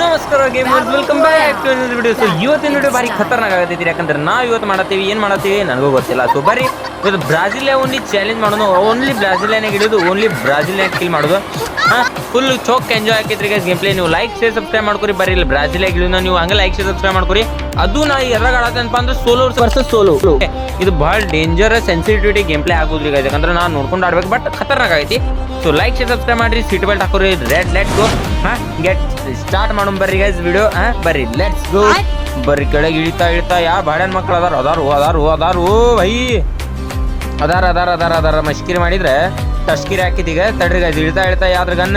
ನಮಸ್ಕಾರ gamers welcome back to video so ಇವತ್ತಿನ video ಬಾರಿ ಖತರ್ನಾಕ್ ಆಗತೈತಿ ಯಾಕಂದ್ರೆ ನಾವು ಇವತ್ತು ಮಾಡತ್ತೀವಿ ಏನು ಮಾಡತ್ತೀವಿ ನನಗೂ ಗೊತ್ತಿಲ್ಲ. ಸೊ ಬರೀ ಇವತ್ತು ಬ್ರಾಜಿಲಿಯಾ ಓನ್ಲಿ ಚಾಲೆಂಜ್ ಮಾಡೋದು ಓನ್ಲಿ ಬ್ರಾಜಿಲಿಯಾನಾಗ ಹಿಡಿದು ಓನ್ಲಿ ಬ್ರಾಜಿಲಿಯಾಗ ಕಿಲ್ ಮಾಡೋದು. ಹಾ ಫುಲ್ ಚೋಕ್ ಎಂಜಾಯ್ ಆಕೈತ್ರಿ ಗೈಸ್ ಗೇಮ್ ಪ್ಲೇ ನೀವು ಲೈಕ್ ಶೇರ್ ಸಬ್ಸ್ಕ್ರೈಬ್ ಮಾಡ್ಕೊರಿ. ಬರೀ ಇಲ್ಲ ಬ್ರಾಜಿಲಿಯಾಗ ಇಳಿದು ನೀವು ಹಂಗೆ ಲೈಕ್ ಶೇರ್ ಸಬ್ಸ್ಕ್ರೈಬ್ ಮಾಡ್ಕೊರಿ. ಅದು ನಾ ಎದ್ರಾಗ ಆಡತ್ತೇನಪ್ಪ ಅಂದ್ರೆ ಸೋಲೋ ವರ್ಸಸ್ ಸೋಲೋ ಇದು ಭಾಳ ಡೇಂಜರಸ್ ಸೆನ್ಸಿಟಿವಿಟಿ ಗೇಮ್ ಪ್ಲೇ ಆಗೋದ್ರಿ guys. ಯಾಕಂದ್ರೆ ನಾವು ನೋಡ್ಕೊಂಡು ಆಡ್ಬೇಕು ಬಟ್ ಖತರ್ನಾಕ್ ಆಗೈತಿ. ಸೊ ಲೈಕ್ ಶೇರ್ ಸಬ್ಸ್ಕ್ರೈಬ್ ಮಾಡ್ರಿ. ಸೀಟ್ ಬೆಲ್ಟ್ ಹಾಕೋರಿ. ರೆಡ್ ಲೆಟ್ ಗೋ ಹಾ ಗೆಟ್ ಸ್ಟಾರ್ಟ್ ಮಾಡೋಣ ಬರ್ರಿ ಗೈಸ್ ವಿಡಿಯೋ ಹಾ ಬರ್ರಿ. ಲೆಟ್ಸ್ ಗೋ ಬರ್ರಿ ಕೆಳಗೆ ಇಳಿತಾ ಇಳಿತಾ. ಯಾ ಬಾಡ್ಯಾನ್ ಮಕ್ಳು ಅದಾರ ಅದಾರು ಅದಾರು ಅದಾರು. ಭೈ ಅದಾರ ಅದಾರ ಅದಾರ ಅದಾರ. ಮಶ್ಕಿರಿ ಮಾಡಿದ್ರೆ ತಶ್ಕಿರಿ ಹಾಕಿದೀಗ. ತಡ್ರಿ ಗೈಸ್ ಇಳಿತಾ ಇಳಿತಾ ಯಾವ್ದ್ರ ಗನ್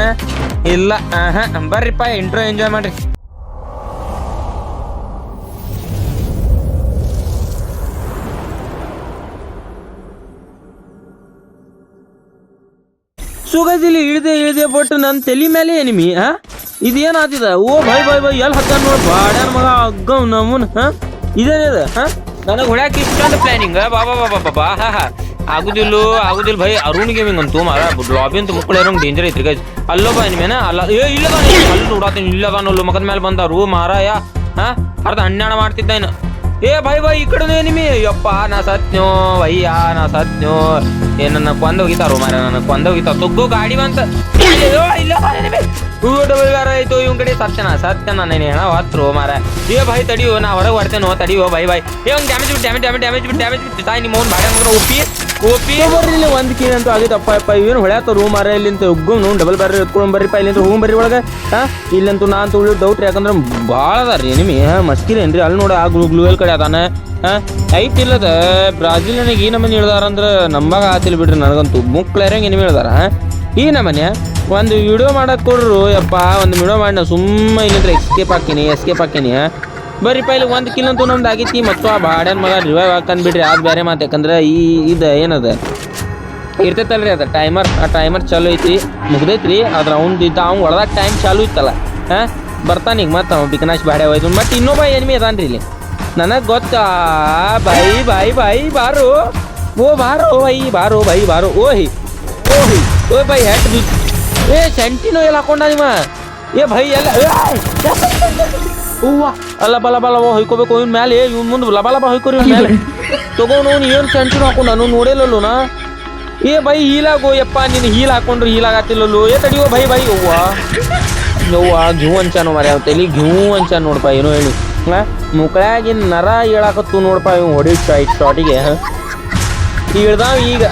ಇಲ್ಲ. ಹಾ ಬರ್ರಿಪ್ಪ ಇಂಟ್ರೋ ಎಂಜಾಯ್ ಮಾಡ್ರಿ. ಸುಗಜಿಲಿ ಇಳಿದೆ ಇಳಿದೆ ಬಟ್ ನನ್ನ ತಲೆ ಮೇಲೆ ಎನಿಮಿ ಹಾ ಇದೇನ್ ಆತಿದ ಓ, ಬೈ ಬೈ ಬೈ ಎಲ್ಲಿ ಹತ್ತಾನ ನೋಡ್ ಬಾಡ್ಯಾನ ಮಗ, ಅಗ್ಗವ್ ನಮ್ಮನ್ ಹಾ ಇದೇನಿದ ಹಾ ನನಗೆ ಹೊಡ್ಯಾಕ ಇಷ್ಟೊಂದು ಪ್ಲಾನಿಂಗ್ ಬಾಬಾ ಬಾಬಾ ಬಾಬಾ ಬಾ ಬಾ ಬಾ ಹಾ ಹಾ. ಆಗುದಿಲ್ಲ ಆಗುದಿಲ್ಲ ಭೈ ಅರುಣ್ ಗೇಮಿಂಗ್ ಅಂತೂ ಮಾರ ಲಾಬಿ ಅಂತ ಮುಕ್ಕಳ ಇರೋಂಗ್ ಡೇಂಜರ್ ಐತ್ರಿ ಗೈಸ್ ಅಲ್ಲೋಬ ನಿಮೇನ ಅಲ್ಲ, ಏ ಇಲ್ಲದ ಅಲ್ಲಿ ನೋಡಾತೀನಿ ಇಲ್ಲದಾನಲ್ಲು ಮಗದ ಮೇಲೆ ಬಂದಾರು, ಮಾರಾಯ ಹಾ ಅರ್ಧ ಅನ್ಯಾಣ ಮಾಡ್ತಿದ್ದ ಇನ್ನು. ಏ ಭಯ್ ಭಯ್ ಈ ಕಡೆ ಏನಿಮಿ? ಯಪ್ಪ ನಾ ಸತ್ನೋ ಭಯ್ಯ ನಾ ಸತ್ನೋ. ಏ ನನ್ನ ಕೊಂದ ಹೋಗಿತಾರೋ ಮಾರ ನನ್ನ ಕೊಂದ ಹೋಗಿತಾರ ತುಗ್ಗು ಗಾಡಿ ಬಂತ. ಅಯ್ಯೋ, ಇಲ್ಲ ಡಬಲ್ಗಾರ ಆಯ್ತು ಇವ್ ಕಡೆ ಸತ್ಯನ ಸತ್ಯನ ನೆನೆ ಹಣ ಹತ್ರು ಮಾರ ಏ ಭಯ್ ತಡಿಯೋ ನಾ ಹೊರಗೆ ಬರ್ತೇನೋ ತಡಿಯೋ ಭಯ್ ಭಯ್ ಏ ಒಂದು ಡ್ಯಾಮೇಜ್ ಬಿಟ್ಟು ಡ್ಯಾಮೇಜ್ ಡ್ಯಾಮೇಜ್ ಡ್ಯಾಮೇಜ್ ಬಿಟ್ಟು ಡ್ಯಾಮೇಜ್ ಬಿಟ್ಟು ತಾಯಿ ನಿಮ್ಮ ಅವ್ನು ಬಾಡ ಮಗನ ಒಪ್ಪಿ ಒಪ್ಪಿ ಬರ್ರಿ ಇಲ್ಲಿ, ಒಂದು ಕೀನ್ ಅಂತೂ ಆಗಿತ್ತಪ್ಪ, ಅಪ್ಪ ಏನು ಹೊಳ್ಯಾತ ರೂಮ್ ಮಾರ, ಇಲ್ಲಿಂತ ಉಗ್ಗು ನಾವು ಡಬಲ್ ಬರ್ರಿ ಎತ್ಕೊಂಡು ಬರ್ರಿಪ್ಪ ಇಲ್ಲಿಂದ ಹೂ ಬರ್ರಿ ಒಳಗೆ. ಹಾ, ಇಲ್ಲಂತೂ ನಾ ಅಂತ ಡೌಟ್ ಯಾಕಂದ್ರೆ ಭಾಳ ಅದ ರೀ ನಿಮಿ ಹಾ ಮಸ್ಕಿರೇನ್ರಿ ಅಲ್ಲಿ ನೋಡಿ, ಆ ಗ್ಲೂ ಗ್ಲೂವೆಲ್ ಕಡೆ ಅದಾನ. ಹಾ, ಐತಿ ಇಲ್ಲದ ಬ್ರಾಜಿಲ್ ನನಗೆ ಈ ನಮನಿ ಹೇಳ್ದಾರ ಅಂದ್ರೆ ನಮ್ಮಾಗ ಆತಿಲ್ ಬಿಡ್ರಿ, ನನಗಂತೂ ಮುಕ್ಳರಂಗೆ ನಿಮಗೆ ಹೇಳ್ದಾರ ಈ ನಮನೆ ಒಂದು ವಿಡಿಯೋ ಮಾಡಕ್ಕೆ ಕೊಡ್ರು, ಯಪ್ಪ, ಒಂದು ವಿಡಿಯೋ ಮಾಡಿ ಸುಮ್ಮನೆ ಇಲ್ಲಿಂದ ಎಸ್ಕೇಪ್ ಹಾಕಿನಿ ಎಸ್ಕೇಪ್ ಹಾಕಿನಿ ಬರ್ರಿಪ್ಪ ಪೈಲೆ ಒಂದು ಕಿಲ್ ಅಂತೂ ನಮ್ದು ಆಗೈತಿ ಮತ್ತು ಆ ಬಾಡ್ಯಾನ ಮಗ ರಿವೈವ್ ಹಾಕಂದ್ ಬಿಡ್ರಿ ಅದು ಬೇರೆ ಮಾತು ಯಾಕಂದ್ರೆ ಈ ಇದು ಏನದ ಇರ್ತೈತಲ್ರಿ ಅದ ಟೈಮರ್ ಆ ಟೈಮರ್ ಚಾಲು ಐತಿ ಮುಗ್ದೈತ್ರಿ ಅದ್ರ ಅವ್ನು ಇದ್ದ ಅವ್ನು ಒಳದಾಗ ಟೈಮ್ ಚಾಲು ಇತ್ತಲ್ಲ ಹಾ ಬರ್ತಾನ ಈಗ ಮತ್ತೆ ಅವ್ನು ಬಿಕನಾಶ್ ಬಾಡ್ಯ ಹೋಯ್ತು ಮತ್ತೆ ಇನ್ನೊಬ್ಬ ಎನಿಮಿ ಅದಾನ್ರಿ ಇಲ್ಲಿ ನನಗೆ ಗೊತ್ತಾ ಬೈ ಬಾಯಿ ಬಾಯಿ ಬಾರು ಓ ಬಾರೋ ಬೈ ಬಾರೋ ಬೈ ಬಾರೋ ಓಹಿ ಓಹಿ ಓ ಬೈ ಹೆಟ್ ಏ ಸೆಂಟಿನೋ ಎಲ್ಲ ಹಾಕೊಂಡ ನಿಮ್ಮ ಏ ಬೈ ಎಲ್ಲ ಹೂವ? ಅಲ್ಲ, ಬಲ ಬಲ ಅವ ಹೊಯ್ಕೋಬೇಕು. ಇವ್ನ ಮೇಲೆ ಇವ್ನ ಮುಂದೆ ಲಬ ಲಬ ಹೊಯ್ಕೋರಿ ಇವ್ನ ತಗೊಂಡು ಅವ್ನು ಏನು ಸೆಂಟಿನೋ ಹಾಕೊಂಡು ನಾನು ನೋಡಿಲ್ಲಲ್ಲೂ ನಾ. ಏ, ಬೈ, ಹೀಲಾಗೋ, ಯಪ್ಪ, ನೀನು ಹೀಲ್ ಹಾಕೊಂಡ್ರೆ ಹೀಲಾಗತ್ತಿಲ್ಲಲ್ಲೋ. ಏ, ತಡಿಯೋ, ಬೈ ಬೈ ಅವ್ವ ಯವ್ವ ಘ್ಯೂ ಅಂಚಾನು ಮರ ಯಾವ ತಲೆ ಘ್ಯೂ ಅಂಚಾನ ನೋಡಪ್ಪ ಏನೋ ಹೇಳಿ. ಮುಕ್ಕಳಾಗಿನ ನರ ಹೇಳಾಕತ್ತು ನೋಡಪ್ಪ ಇವ್ ಹೊಡಿ ಶಾಟ್ ಶಾಟಿಗೆ ಇಳ್ದಾವ್ ಈಗ?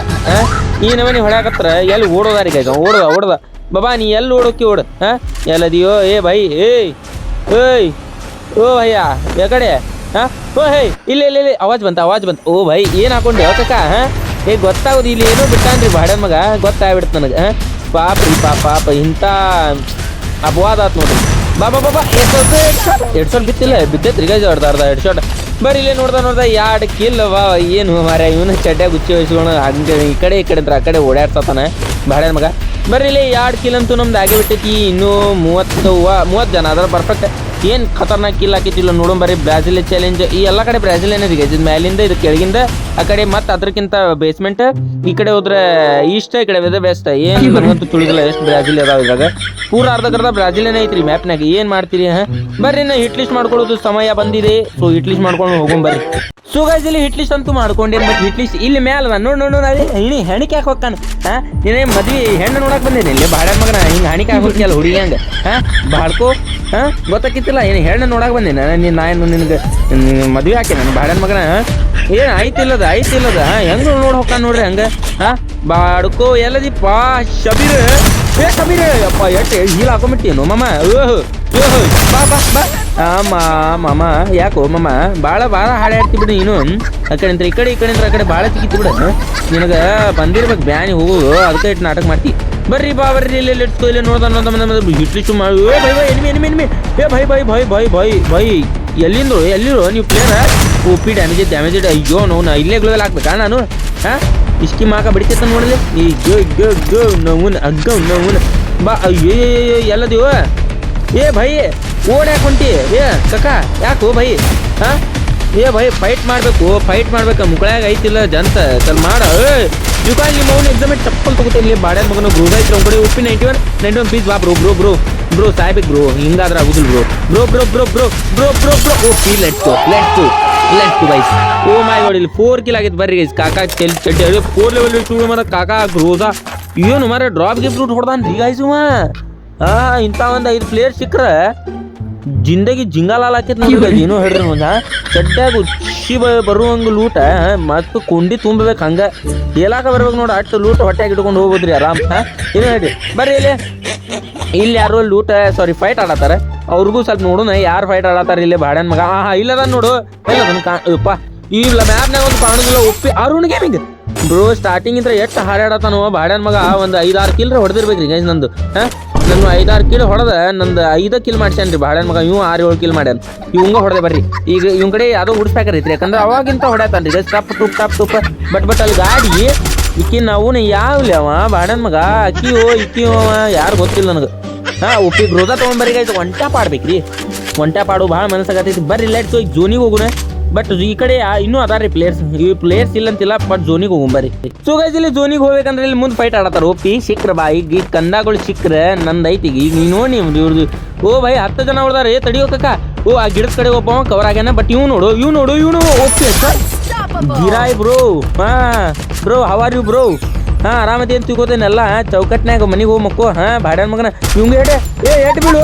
ಈ ನಮನಿ ಹೊಡ್ಯಾಕತ್ರ, ಎಲ್ಲಿ ಓಡೋದಾರಿಗೆ ಓಡ್ದ ಓಡ್ದ. ಬಾಬಾ, ನೀ ಎಲ್ಲಿ ಓಡೋಕೆ ಓಡ, ಹಾ? ಎಲ್ಲದಿಯೋ, ಏ, ಬೈ, ಏಯ್ ಏಯ್. ಓ ಭಯ್ಯ ಯಾಕಡೆ ಹಾ? ಓ, ಹೇ, ಇಲ್ಲ ಇಲ್ಲ ಇಲ್ಲ. ಅವಾಜ್ ಬಂತ ಅವಾಜ್ ಬಂತ. ಓ ಭೈ ಏನು ಹಾಕೊಂಡೆ ಕಕ್ಕ ಹಾ? ಏ, ಗೊತ್ತಾಗೋದು, ಇಲ್ಲಿ ಏನೋ ಬಿಟ್ಟಾನ್ರಿ ಬಾಡನ್ ಮಗ. ಗೊತ್ತಾಗ್ಬಿಡ್ತು ನನಗೆ, ಹಾ? ಪಾಪ ರೀ ಪಾಪ ಪಾಪ, ಇಂಥ ಅಪವಾದ ಆತು ನೋಡ್ರಿ. ಬಾಬಾ ಬಾಬಾ ಬಾ ಬಾ. ಎರಡು ಶಾಟ್ ಬಿತ್ತಿಲ್ಲ, ಬಿದ್ದೈತ್ರಿ ಗಜ ಅರ್ಧ ಅರ್ಧ ಎರಡು ಶಾಟ್ ಬರ್ರಿ ಇಲ್ಲೇ ನೋಡ್ದ ನೋಡ್ದ ಎರಡು ಕಿಲ್ ವಾ ಏನು ಮಾರ ಇವನು ಚಡ್ಡೆ ಗುಚ್ಚಿ ವಹಿಸ್ಕೊಂಡು ಹಂಗೆ, ಈ ಕಡೆ ಈ ಕಡೆ ಅಂದ್ರೆ, ಆ ಕಡೆ ಓಡಾಡ್ತಾನ ಬಾಡ್ಯಾನ ಮಗ. ಬರ್ರಿ ಇಲ್ಲಿ ಎರಡು ಕಿಲ್ ಅಂತೂ ನಮ್ದು ಆಗೇ ಬಿಟ್ಟೈತಿ, ಇನ್ನೂ ಮೂವತ್ತು ಮೂವತ್ತು ಜನ ಅದ್ರ ಪರ್ಫೆಕ್ಟ್ ಏನು ಖತರ್ನಾಕ್ ಕಿಲ್ ಹಾಕಿತ್ತಿಲ್ಲ ನೋಡೋಣ ಬರ್ರಿ. ಬ್ರಾಜಿಲ್ ಚಾಲೆಂಜ್ ಈ ಎಲ್ಲ ಕಡೆ ಬ್ರಾಜಿಲ್ ಏನಿದೆ? ಇದ್ ಮ್ಯಾಲಿಂದ ಇದು ಕೆಳಗಿಂದ ಆ ಕಡೆ ಮತ್ತೆ ಅದಕ್ಕಿಂತ ಬೇಸ್ಮೆಂಟ್ ಈ ಕಡೆ ಹೋದ್ರೆ ಈಸ್ಟ್ ಈ ಕಡೆ ವೆದ ಬೆಸ್ಟ್ ಏನು ಬರುವಂತೂ ತುಳಿದಿಲ್ಲ ಎಷ್ಟು ಬ್ರಾಜಿಲ್ ಅದಾವ ಇದ್ರಾಗ. ಪೂರ ಅರ್ಧಕರ್ಧ ಬ್ರಾಜಿಲ್ ಏನ ಐತ್ರಿ ಮ್ಯಾಪ್ನಾಗ ಏನ್ ಮಾಡ್ತೀರಿ ಹಾ? ಬರ್ರಿ ನಾ ಹಿಟ್ ಲಿಸ್ಟ್ ಮಾಡ್ಕೊಳ್ಳೋದು ಸಮಯ ಬಂದಿದೆ. ಸೊ ಹಿಟ್ ಲಿಸ್ಟ್ ಮಾಡ್ಕೊಂಡು ಹೋಗೋಣ ಬರ್ರಿ. ಸೊ ಗೈಸ್ ಇಲ್ಲಿ ಹಿಟ್ ಲಿಸ್ಟ್ ಅಂತೂ ಮಾಡ್ಕೊಂಡೇನ್ ಬಟ್ ಹಿಟ್ ಲಿಸ್ಟ್ ಇಲ್ಲಿ ಮ್ಯಾಲ ನಾನು ನೋಡ್ ನೋಡ್ ಅದೇ ಹಿಣಿ ಹೆಣಿಕೆ ಯಾಕೆ ಹೋಗ್ತಾನೆ? ಹಾಂ? ನೀನೇ ಮದ್ವಿ ಹೆಣ್ಣು ನೋಡಕ್ಕೆ ಬಂದೇನೆ. ಇಲ್ಲಿ ಬಾಡ ಮಗನ ಹಿಂಗೆ ಹಣಿಕೆ ಹಾಕೋತಿಯಲ್ಲ ಹುಡುಗಿ ಹಂಗೆ. ಹಾ? ಬಾಳ್ಕೋ ಹಾ? ಗೊತ್ತಾಕಿತ್ತಿಲ್ಲ ಏನು ಹೆಣ್ಣು ನೋಡಕ್ ಬಂದೆ. ನೀನು ನಾನು ನಿನಗೆ ಮದ್ವೆ ಹಾಕಿ ನಾನು ಬಾಡನ್ ಮಗನ ಏನು ಆಯ್ತಿಲ್ಲದ ಆಯ್ತಿಲ್ಲದ ಹೆಂಗ್ ನೋಡಿ ಹೋಗ್ತಾನ ನೋಡ್ರಿ ಹಂಗ, ಹಾ? ಬಾಡ್ಕೋ ಎಲ್ಲದಿಪ್ಪ ಶಬೀರ್. ಏ, ಶಬೀರ್ ಅಪ್ಪ ಎಟ್ಟು, ಹೀಲ್ ಹಾಕೊಂಬಿಟ್ಟೇನು ಮಮ್ಮ ಓಹೋ ಓಹೋ, ಬಾ ಬಾ ಬಾ. ಆ, ಮಾ, ಮಾಮ, ಯಾಕೋ ಮಮ್ಮ ಭಾಳ ಭಾಳ ಹಾಳೆ ಬಿಡು ನೀನು. ಆ ಕಡೆ ಈ ಕಡೆ ಈ ಕಡೆ ಆ ಕಡೆ ಭಾಳ ಸಿಕ್ಕಿತ್ತು ಬಿಡು ನಿನಗೆ ಬಂದಿರ್ಬೇಕು ಬ್ಯಾನಿ ಹೋಗೋದು ಅದಕ್ಕೆ ಇಟ್ಟು ನಾಟಕ ಮಾಡ್ತಿ. ಬರ್ರಿ ಬಾ, ಬರ್ರಿ, ಇಲ್ಲಿ ಇಲ್ಲಿ ಇಟ್ಕೋ ಇಲ್ಲಿ ನೋಡ್ದ ಹಿಟ್ಲಿಷ್ಟು ಮಾಡಿ. ಏ ಭೈ ಭೈ ಎನಿಮಿ ಎನಿಮಿ ಎನಿಮಿ ಏ ಭೈ ಭೈ ಭೈ ಭೈ ಭೈ ಭೈ ಎಲ್ಲಿಂದ್ರು, ಎಲ್ಲಿರು? ನೀವು ಪ್ಲೇಯರ್ ಓಪಿ ಡ್ಯಾಮೇಜ್ ಡ್ಯಾಮೇಜ್ ಅಯ್ಯೋ, ನೋ, ನಾ ಇಲ್ಲೇ ಗ್ಲೋದಲ್ಲಿ ಹಾಕ್ಬೇಕಾ ನಾನು? ಹಾ? ಇಸ್ಕಿ ಮಾಕ ಬಡಿತೈತ ನೋಡಲಿ. ಈ ಗೋ ಗೋ ಗೋ ನೋವುನ್ ಅಗ್ಗ ನೋವುನ್ ಬಾ ಅಯ್ಯೋ ಎಲ್ಲದಿವ ಏ ಭೈ ಓಡ್ಯಾಕ ಹೊಂಟಿ ಏ ಕಕ್ಕ ಯಾಕೋ ಭೈ ಹಾ ಏ ಭೈ ಫೈಟ್ ಮಾಡಬೇಕು ಫೈಟ್ ಮಾಡ್ಬೇಕು ಮುಕ್ಕಳಾಗ ಐತಿಲ್ಲ ಜಂತ. ಚಲ್ ಮಾಡ. ಏ ಯುಕಾಲ್ ನಿಮ್ಮ ಅವ್ನು ಎಕ್ಸಾಮ್ ಚಪ್ಪಲ್ ತಗೋತೀನಿ. ಬಾಡ್ಯಾದ ಮಗನ ಐತ್ರಿ ಅವ್ನ ಕಡೆ Uppi ninety one ninety one piece ಬಾ ಬ್ರೋ ಬ್ರೋ ಬ್ರೋ ಬ್ರೋ ಸಾಯ್ಬೇಕು ಬ್ರೋ ಹಿಂಗಾದ್ರೆ ಆಗುದಿಲ್ಲ bro bro bro bro bro bro bro bro okay let's to let to let to guys oh my god ಇಲ್ಲಿ ಫೋರ್ ಕಿಲ್ ಆಗಿತ್ತು ಬರ್ರಿ guys ಕಾಕಾ ಚೆಲ್ ಚಡ್ಡಿ ಅದೇ ಫೋರ್ ಲೆವೆಲ್ ಟೂ ಮರ ಕಾಕಾ ಗ್ರೋಸಾ ಏನು ಮರ ಡ್ರಾಪ್ ಗಿಫ್ಟ್ ಹೊಡ್ದಾನ್ ರೀ ಗೈಸ್ ಇವ. ಹಾ ಇಂಥ ಒಂದು ಐದು ಪ್ಲೇಯರ್ ಸಿಕ್ಕ್ರೆ ಜಿಂದಗಿ ಜಿಂಗಾಲಾಲ್ ಹಾಕೈತಿ ಏನೋ ಹೇಳ್ರಿ ಒಂದ ಚಡ್ಡಾಗ ಉಚ್ಚಿ ಬರುವಂಗ ಲೂಟ ಮತ್ತು ಕುಂಡಿ ತುಂಬಬೇಕು ಹಂಗ. ಏಲಾಕ ಬರ್ಬೇಕು ನೋಡಿ, ಅಷ್ಟು ಲೂಟ ಹೊಟ್ಟೆಗೆ ಇಟ್ಕೊಂಡು ಹೋಗ್ಬೋದ್ರಿ ಆರಾಮ್ ಏನೋ ಹೇಳಿ ಬರ್ರಿ ಇಲ್ಲಿ. ಇಲ್ಲಿ ಯಾರು ಲೂಟ ಸಾರಿ ಫೈಟ್ ಆಡತ್ತಾರ. ಅವ್ರಿಗೂ ಸ್ವಲ್ಪ ನೋಡೋಣ, ಯಾರು ಫೈಟ್ ಆಡತ್ತಾರ ಇಲ್ಲಿ ಬಾಡ್ಯಾನ ಮಗ. ಹಾ ಇಲ್ಲದ ನೋಡು. ಇಲ್ಲ ಇಲ್ಲ ಮ್ಯಾಪ್ನಾಗ ಒಂದು ಕಾಣುದಿಲ್ಲ Uppi Arun gaming bro starting ಇದ್ರೆ ಎಷ್ಟು ಹಾರಾಡತಾನೋ ಬಾಡ್ಯಾನ ಮಗ. ಒಂದು ಐದಾರು ಕಿಲ್ರ ಹೊಡೆದಿರ್ಬೇಕ್ರಿ ಗೈಸ್ ನಂದು ಹಾ ನಾನು ಐದಾರು ಕಿಲ್ ಹೊಡೆದ, ನಂದು ಐದು ಕಿಲ್ ಮಾಡ್ಸ್ಯಾನ್ರಿ ಬಾಡನ್ ಮಗ ಇವ್ ಆರು ಏಳು ಕಿಲ್ ಮಾಡ್ಯಾನ. ಇವಂಗ ಹೊಡೆದೆ ಬರ್ರಿ. ಈಗ ಇವ್ ಕಡೆ ಯಾವುದೋ ಐತ್ರಿ ಯಾಕಂದ್ರೆ ಅವಾಗಿಂತ ಹೊಡ್ಯಾತಾನ್ರಿ ಟಪ್ ಟುಪ್ ಟಪ್ ಟುಪ್ ಬಟ್ ಬಟ್ ಅಲ್ಲಿ ಗಾಡಿ ಇಕ್ಕಿ ನಾವು ಯಾವ್ಲಿ ಅವ? ಬಾಡನ್ ಮಗ, ಅಕ್ಕಿಯೋ, ಇಕ್ಕಿಯೋ ಯಾರು ಗೊತ್ತಿಲ್ಲ ನನಗೆ. ಹಾ ಉಪ್ಪಿ ಗ್ರೋದ ತೊಗೊಂಬರ್ರಿ ಆಯ್ತು ಒಂಟ ಪಾಡ್ಬೇಕ್ರಿ. ಒಂಟ ಪಾಡು ಭಾಳ ಮನಸ್ಸಾಗತ್ತೈತಿ ಬರ್ರಿ ಲೆಟ್ಸ್ ಹೋಗಿ ಜೋನಿಗೆ ಹೋಗುಣ ಬಟ್ ಈ ಕಡೆ ಇನ್ನೂ ಅದಾರಿ ಪ್ಲೇಯರ್ಸ್ ಈ ಪ್ಲೇಯರ್ಸ್ ಇಲ್ಲ ಅಂತಿಲ್ಲ ಬಟ್ ಜೋನಿಗೆ ಹೋಗುಂಬರಿ ಸೊ ಗೈಸ್ ಇಲ್ಲಿ ಜೋನಿಗೆ ಹೋಗ್ಬೇಕಂದ್ರೆ ಇಲ್ಲಿ ಮುಂದೆ ಫೈಟ್ ಆಡತಾರ ಓಪಿ ಸಿಕ್ಕ್ರ ಬಾ ಈಗ ಕಂದಾಗಳು ಸಿಕ್ಕ್ರ ನಂದು ಐತಿ. ಈಗ ಈಗ ನೀ ನೋಡಿ ಇವ್ರದ್ದು ಓ ಭಯ್ ಹತ್ತು ಜನ ಹೊಡ್ದಾರ ತಡಿಯೋ ಕಕ್ಕ ಓ ಆ ಗಿಡದ ಕಡೆ ಒಬ್ಬ ಕವರ್ ಆಗ್ಯಾನ ಬಟ್ ಇವ್ ನೋಡು ಇವ್ ನೋಡು ಇವನು ಓಕೆ ಗಿರಾಯ್ ಬ್ರೋ ಹಾ bro how are you bro ಹಾ ಆರಾಮದಿ ಅಂತ ತಿಳ್ಕೊತೇನೆಲ್ಲ ಚೌಕಟ್ನಾಗ ಮನೆಗೆ ಹೋಗ್ ಮಕ್ಕೋ ಹಾ ಬಾಡ್ಯಾನ ಮಗನ. ಇವಂಗೆ ಹೇಡೆ ಏ ಎಟ್ ಬೀಳು?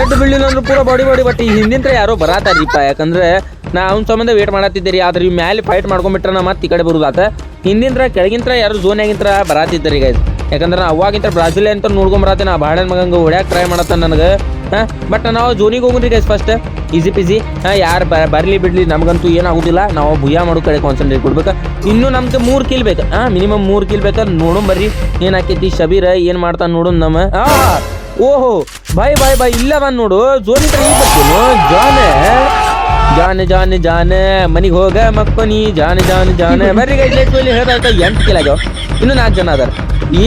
ಎಡ್ ಬಿಲ್ಡಿಂಗ್ ಅಂದ್ರೆ ಪೂರ ಬಾಡಿ ಬಾಡಿ ಬಟ್ ಈ ಹಿಂದಿನ ಯಾರೋ ಬರಾತಾರೀಪ ಯಾಕಂದ್ರೆ ನಾ ಅವ್ನ ಸಂಬಂಧ ವೇಟ್ ಮಾಡತ್ತಿದ್ದೀರಿ ಆದ್ರೆ ಇವ್ ಮ್ಯಾಲೆ ಫೈಟ್ ಮಾಡ್ಕೊಂಡ್ಬಿಟ್ರೆ ನಾ ಮತ್ತೆ ಈ ಕಡೆ ಬರುದಾತ ಹಿಂದಿನ ಕೆಳಗಿಂತ್ರ ಯಾರು ಝೋನ್ಯಾಗಿಂತ್ರ ಬರಾತಿದ್ದರಿ ಗೈಸ್ ಯಾಕಂದ್ರೆ ನಾ ಅವಾಗಿಂತ ಬ್ರಾಜಿಲ್ ಅಂತ ನೋಡ್ಕೊಂಬರತ್ತೆ ನಾ ಬಾಡನ್ ಮಗಂಗ ಹೊಡ್ಯಾಕ ಟ್ರೈ ಮಾಡತ್ತ ನನಗೆ. ಹಾಂ? ಬಟ್ ನಾವು ಜೋನಿಗೆ ಹೋಗ್ರಿ ಗೈಸ್ ಫಸ್ಟ್ ಈಸಿ ಪಿಸಿ ಹಾಂ, ಯಾರು ಬರಲಿ ಬಿಡ್ಲಿ, ನಮಗಂತೂ ಏನಾಗುದಿಲ್ಲ. ನಾವು ಭುಯ್ಯ ಮಾಡೋ ಕಡೆ ಕಾನ್ಸಂಟ್ರೇಟ್ ಕೊಡ್ಬೇಕು. ಇನ್ನು ನಮ್ಗೆ ಮೂರು ಕಿಲ್ ಬೇಕು. ಹಾಂ ಮಿನಿಮಮ್ ಮೂರು ಕಿಲ್ ಬೇಕು. ನೋಡೋಣ ಬರ್ರಿ. ಏನಾಕೈತಿ ಶಬೀರ, ಏನು ಮಾಡ್ತಾನೆ ನೋಡೋಣ ನಮ್ಮ. ಆ, ಓಹೋ, ಬಾಯ್ ಬಾಯ್ ಬಾಯ್, ಇಲ್ಲ ನೋಡು. ಜೋನಿ ಟ್ರೈ ಬರ್ತೀನಿ ಜಾನೆ ಜಾನೆ ಜಾನೆ ಮನಿಗೆ ಹೋಗ ಮಕ್ಕನಿ ಜಾನೆ ಜಾನೆ ಜಾನೆ. ಬರ್ರಿ ಲೆಟ್ಸ್ ಇಲ್ಲಿ ಹೇಳ್ತಾ ಎಂಟು ಕಿಲ ಆಗ್ಯಾವ ಇನ್ನು ನಾಲ್ಕು ಜನ ಅದಾರ.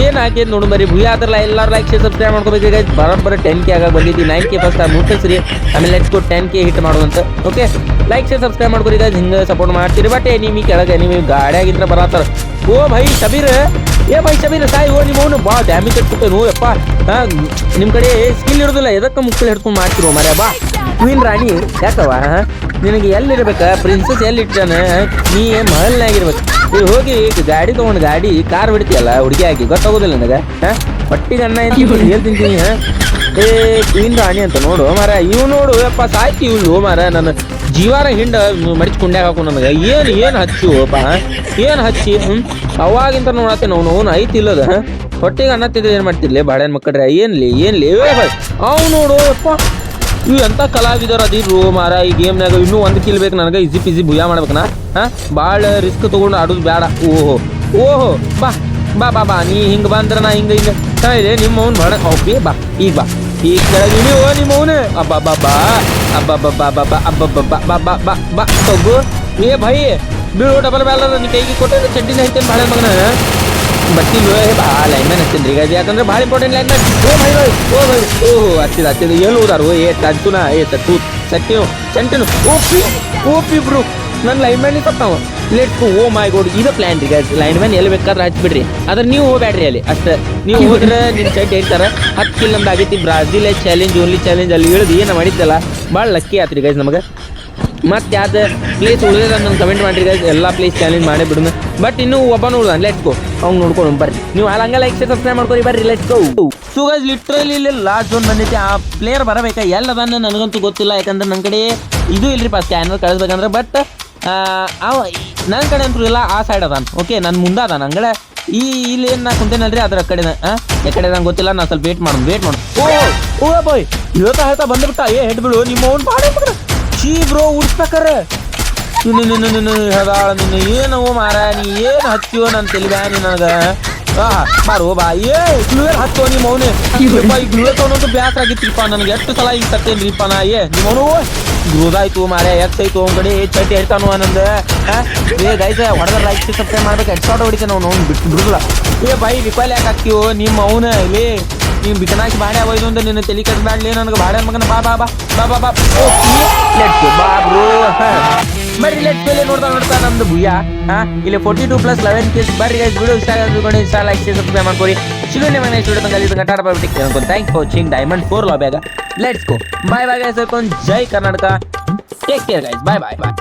ಏನ್ ಹಾಕಿದ್ ನೋಡು ಬರೀ ಭೂಯ ಆದ್ರಲ್ಲ ಎಲ್ಲಾರು ಲೈಕ್ ಶೇರ್ ಸಬ್ಸ್ಕ್ರೈಬ್ ಮಾಡ್ಕೋಬೇಕು ಗೈಸ್ ಬರೋಬ್ಬರ ಟೆನ್ ಕೆ ಆಗ ಬಂದಿದ್ದಿ ನೈನ್ ಕೆ ಫಸ್ಟ್ ಮುಟ್ಟಿಸ್ರಿ. ಆಮೇಲೆ let's go ten K hit ಮಾಡೋದಂತ ಓಕೆ ಲೈಕ್ ಶೇರ್ ಸಬ್ಸ್ಕ್ರೈಬ್ ಮಾಡ್ಕೊರಿ ಗೈಸ್ ಹಿಂಗೆ ಸಪೋರ್ಟ್ ಮಾಡ್ತೀರಿ. ಬಟ್ ನಿಮಗೆ ಕೆಳಗೆ ನಿಮಗೆ ಗಾಡಿಯಾಗಿದ್ರೆ ಬರತ್ತಾರ. ಓ ಭೈ ಶಬೀರ್ ಏ ಬೈ ಶಬೀರ್ ಸಾಯಿ ಓ, ನಿಮ್ಮ ಅವನು ಬಾ ಡ್ಯಾಮೇಜ್ ಕೊಟ್ಟನು ಯಪ್ಪ ಹಾ ನಿಮ್ಮ ಕಡೆ ಸ್ಕಿಲ್ ಇರೋದಿಲ್ಲ, ಎದಕ್ಕೆ ಮುಕ್ಕಳು ಹಿಡ್ಕೊಂಡು ಮಾಡ್ತಿರೋ ಮರ ಬಾ. ಕ್ವೀನ್ ರಾಣಿ ಯಾಕವ? ನಿನಗೆ ಎಲ್ಲಿರ್ಬೇಕ? ಪ್ರಿನ್ಸಸ್ ಎಲ್ಲಿ ಇಟ್ಟಾನ ನೀ ಮಹಲ್ನಾಗಿರ್ಬೇಕು ನೀವು ಹೋಗಿ, ಗಾಡಿ ತಗೊಂಡು ಗಾಡಿ ಕಾರ್ ಬಿಡ್ತೀಯಲ್ಲ ಹುಡುಗಿ ಆಗಿ, ಗೊತ್ತಾಗೋದಿಲ್ಲ ನನಗೆ. ಹಾಂ ಹೊಟ್ಟಿಗೆ ಅನ್ನ ಏನು ತಿಂತೀನಿ ಏ ಕ್ವೀನ್ ರಾಣಿ ಅಂತ ನೋಡು ಮಾರ ಇವು ನೋಡು, ಯಪ್ಪ ಸಾಯ್ತಿ ಇವ್ಳು ಮಾರ ನನ್ನ ಜೀವಾರ ಹಿಂಡ ಮಡಿಚ್ ಕುಂಡ್ಯಾಗ ಹಾಕು ನನಗೆ. ಏನು ಏನು ಹಚ್ಚು ಅಪ್ಪ ಏನು ಹಚ್ಚಿ ಹ್ಞೂ ಅವಾಗಿಂತ ನೋಡತ್ತೆ ನಾವು, ನೋವು ಐತಿ ಇಲ್ಲದ ಹೊಟ್ಟಿಗೆ ಅನ್ನ ತಿಂದ್ರೆ ಏನು ಮಾಡ್ತಿರ್ಲಿ ಬಾಳೆನ್ ಮಕ್ಕಳ್ರೆ, ಏನ್ಲಿ ಏನ್ಲಿ? ಅವ್ ನೋಡು ಇವ್ ಎಂತ ಕಲಾವಿದರ ಅದಿರು ಮಾರ ಈ ಗೇಮ್ನಾಗ ಇನ್ನೂ ಒಂದು ಕಿಲ್ ಬೇಕು ನನಗೆ ಇಜಿ ಪಿಜಿ ಭುಯ ಮಾಡ್ಬೇಕನ? ಹಾ? ಭಾಳ ರಿಸ್ಕ್ ತಗೊಂಡು ಆಡೋದು ಬೇಡ ಓಹೋ ಓಹೋ, ಬಾ ಬಾ ಬಾ ಬಾ, ನೀ ಹಿಂಗೆ ಬಂದ್ರ ನಾ ಹಿಂಗೆ ಹಿಂಗೆ. ಇದೆ ನಿಮ್ಮ ಅವ್ನು ಬೇಡ ಓಕೆ ಬಾ, ಈಗ ಬಾ. ಈಗ ಕೆಳಗೆ ನೀವು ನಿಮ್ಮ ಅವನು ಅಬ್ಬಾ ಬಾ ಬಾ ಅಬ್ಬಾ ಬಾ ಬಾ ಬಾ ಅಬ್ಬಾ ಬಾ ಬಾ ಬಾ ಬಾ ಬಾ ಬಾ, ತಗೋ. ಏ ಭೈ ಬೀಳು ಡಬಲ್ ಬ್ಯಾಲರ್ ನೀ ಕೈಗೆ ಕೊಟ್ಟರೆ ಚಡ್ಡಿನ ಐತೆ ಭಾಳ ಮಗನ. ಬಟ್ಟಿ ಬಾ ಲೈನ್ ಮ್ಯಾನ್ ಹಚ್ತೀನಿ ಈಗ ಅದು ಯಾಕಂದ್ರೆ ಭಾಳ ಇಂಪಾರ್ಟೆಂಟ್ ಲೈನ್ ಮ್ಯಾನ್ ಓ ಭೈ ಓ ಭೈ ಓಹೋ, ಹಚ್ಚಿದ ಹಚ್ಚಿದ. ಎಲ್ಲಿ ಹೋದಾರು? ಏ ತಟ್ಟುನ ಏ ತಟ್ಟು ಸಟ್ಟಿನು ಚಂಟಿನು. OP OP bro. ನನ್ನ ಲೈನ್ ಮ್ಯಾನ್ ತಪ್ಪಾವ ಲೆಟ್ ಓ ಮೈ ಗೋಡ್ ಇದು ಪ್ಲಾನ್ ರೀ. ಗೈಸ್ ಲೈನ್ ಮ್ಯಾನ್ ಎಲ್ಲಿ ಬೇಕಾದ್ರೆ ಹಚ್ಬಿಡ್ರಿ. ಆದ್ರೆ ನೀವು ಹೋಗ್ಬೇಡ್ರಿ ಅಲ್ಲಿ. ಅಷ್ಟೇ. ನೀವು ಹೋದ್ರೆ ನಿಮ್ಮ ಸೈಡ್ ಹೇಳ್ತಾರೆ, ಹತ್ತು ಕಿಲ್ ನಮ್ದು ಆಗೈತಿ. ಬ್ರಾಜಿಲ್ ಚಾಲೆಂಜ್ ಓನ್ಲಿ ಚಾಲೆಂಜ್ ಅಲ್ಲಿ ಇಳಿದು ಏನು ಮಾಡಿದ್ದಲ್ಲ. ಭಾಳ ಲಕ್ಕಿ ಆತ್ರಿ ಗೈಸ್ ನಮಗೆ. ಮತ್ತೆ ಯಾವ್ದು ಪ್ಲೇಸ್ ಉಳಿದ ನಂಗೆ ಕಮೆಂಟ್ ಮಾಡಿರಿ ಎಲ್ಲ ಪ್ಲೇಸ್ ಚಾಲೆಂಜ್ ಮಾಡೇ ಬಿಡೋಣ ಬಟ್ ಇನ್ನು ಒಬ್ಬ ನೋಡ್ದ ಲೆಟ್ ಗೋ ಅವ್ನು ನೋಡ್ಕೊಂಡು ಬರ್ರಿ. ನೀವು ಹಂಗೆ ಲೈಕ್ ಸಬ್ಸ್ಕ್ರೈಬ್ ಮಾಡ್ಕೊರಿ. ಬರ್ರಿ let go so guys literally ಇಲ್ಲಿ ಲಾಸ್ಟ್ ಜೋನ್ ಬಂದೈತಿ ಆ ಪ್ಲೇಯರ್ ಬರಬೇಕಾ? ಎಲ್ಲದನ್ನ ನನಗಂತೂ ಗೊತ್ತಿಲ್ಲ. ಯಾಕಂದ್ರೆ ನನ್ನ ಕಡೆ ಇದು ಇಲ್ರಿಪ್ಪ ಸ್ಕ್ಯಾನರ್ ಕಳಿಸ್ಬೇಕಂದ್ರೆ. ಬಟ್ ಅವ ನನ್ನ ಕಡೆ ಅಂತೂ ಇಲ್ಲ. ಆ ಸೈಡ್ ಅದಾನ. ಓಕೆ ನನ್ನ ಮುಂದೆ ಅದಾನ. ಅಂಗಡೆ ಈ, ಇಲ್ಲಿ ಏನು ನಾ ಕುಂತೇನಲ್ರಿ? ಅದ್ರ ಕಡೆ ಆ? ಕಡೆ ನಂಗೆ ಗೊತ್ತಿಲ್ಲ. ನಾನು ಸ್ವಲ್ಪ ವೇಟ್ ಮಾಡೋಣ ವೇಟ್ ಮಾಡೋಣ. ಓ ಓ ಬಾಯ್ ಇವತ್ತ ಹೇಳ್ತಾ ಬಂದ್ಬಿಟ್ಟ. ಏ ಹೆಡ್ ಬಿಡು ನಿಮ್ಮ ಅವ್ನು ಬಾಡ ಚೀ ಬ್ರೋ ಉಡ್ಸ್ಬೇಕಾರೆ ನಿನ್ನ ನಿನ್ನ ಏನು ಮಾರ ನೀ ಏನು ಹಚ್ಚಿಯೋ ನನ್ನ ತಲೆ ಬ್ಯಾನಿ ನನಗೆ ಬಾ. ಏ ಗ್ಲೂಯರ್ ಹಚ್ಚೋ ನಿಮ್ಮ ಅವನೇ ಯಪ್ಪ ಈ ಗ್ಲೂಯರ್ ತೊಗೊಂಡು ಬ್ಯಾಸ್ ಆಗಿತ್ತಿಪ್ಪ ನನಗೆ ಎಷ್ಟು ಸಲ ಈಗ ತತ್ತೇನ್ರಿಪ್ಪ ನಾ, ಏ ನಿಮ್ಮ ಅವನು ಗ್ರೋದಾಯ್ತು ಮಾರ ಎಕ್ಸಾಯ್ತು ಅವ್ನ ಕಡೆ ಚಟ್ಟಿ ಹೇಳ್ತಾನು ಆನಂದ ಆ? ಏ ಗೈಸ ಹೊಡೆದ ಲೈಕ್ ಸಬ್ಸ್ಕ್ರೈಬ್ ಮಾಡ್ಬೇಕು? ಶಾಟ್ ಹೊಡಿತಾನೆ ಅವ್ನು ಅವ್ನು ಬಿಟ್ಟು ಬಿಡುದಿಲ್ಲ. ಏ, ಬೈ ವಿಪಾಲ್ ಯಾಕೆ ಹಾಕ್ತೀವೋ ನಿಮ್ಮ ಅವನ ಇಲ್ಲಿ ನೀನು ಬಿಕನಾಕಿ ಬಾಡೆ ಆಗೋಯ್ತು ಅಂತ ನಿನ್ನ ತಲೆ ಕಟ್ಬೇಡ್ಲಿ ನನಗೆ ಬಾಡೆ ಮಗನ ಬಾ ಬಾ ಬಾ ಬಾ ಬಾ ಬಾ ಓ ಲೆಟ್ಸ್ ಬಾ ಬ್ರೋ ಬರ್ರಿ ಲೆಟ್ಸ್ ಮೇಲೆ ನೋಡ್ತಾ ನೋಡ್ತಾ ನಮ್ದು ಭುಯ್ಯ ಹಾ ಇಲ್ಲಿ forty two plus eleven case ಬರ್ರಿ ಗೈಸ್ ವಿಡಿಯೋ ಇಷ್ಟ ಆಗೋದು ಇಷ್ಟ ಲೈಕ್ ಸಬ್ಸ್ಕ್ರೈಬ್ ಮಾಡ್ಕೊರಿ ಸಿಗೋಣ ಮನೆ ವಿಡಿಯೋ ತಂಗ ಅಲ್ಲಿ ತಂಗ Tata bye take thanks for watching diamond four ಲಾಬ್ಯಾಗ let's go bye bye guys Jai Karnataka take care guys bye bye bye